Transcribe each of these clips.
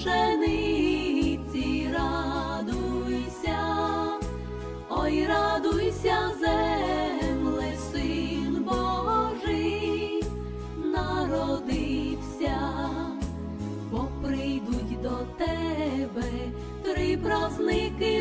пшениці, радуйся, ой, радуйся, земле, син Божий, народився. Бо прийдуть до тебе три праздники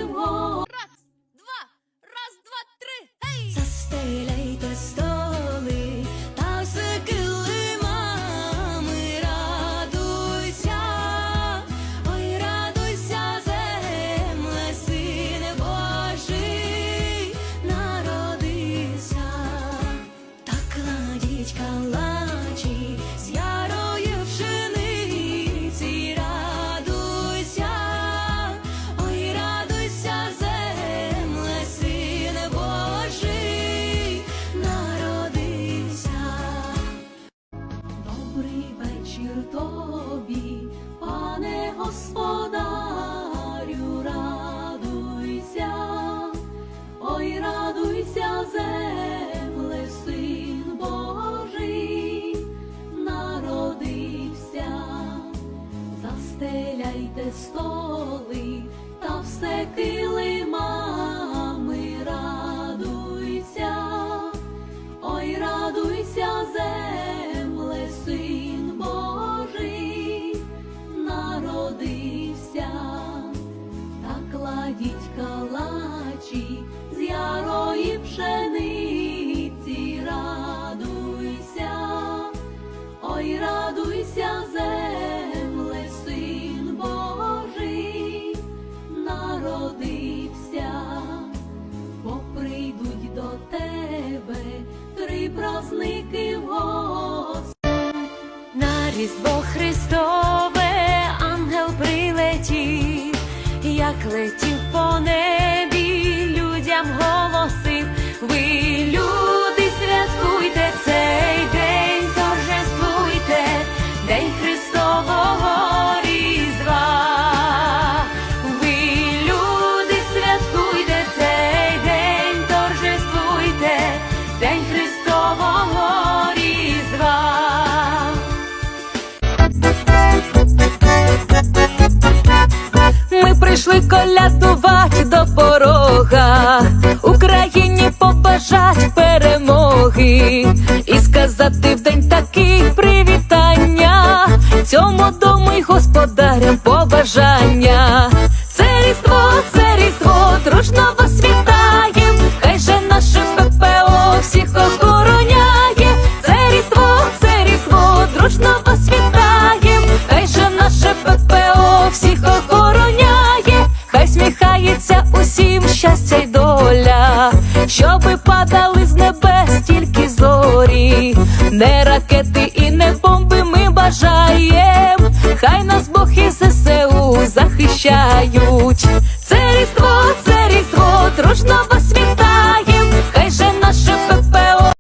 господарю, радуйся, ой, радуйся, земле, син Божий, народився, застеляйте столи та все килимами, кладіть калачі з ярої пшениці, радуйся, ой, радуйся, земле, син Божий, народився бо прийдуть до тебе три праздники в. На Різдво Христове ангел прилетів, як летів День Христового Різдва. Ми прийшли колядувати до порога, Україні побажать перемоги і сказати в день такий привітання, цьому дому й господарям побажання. Не ракети і не бомби ми бажаєм, хай нас Бог і ЗСУ захищають.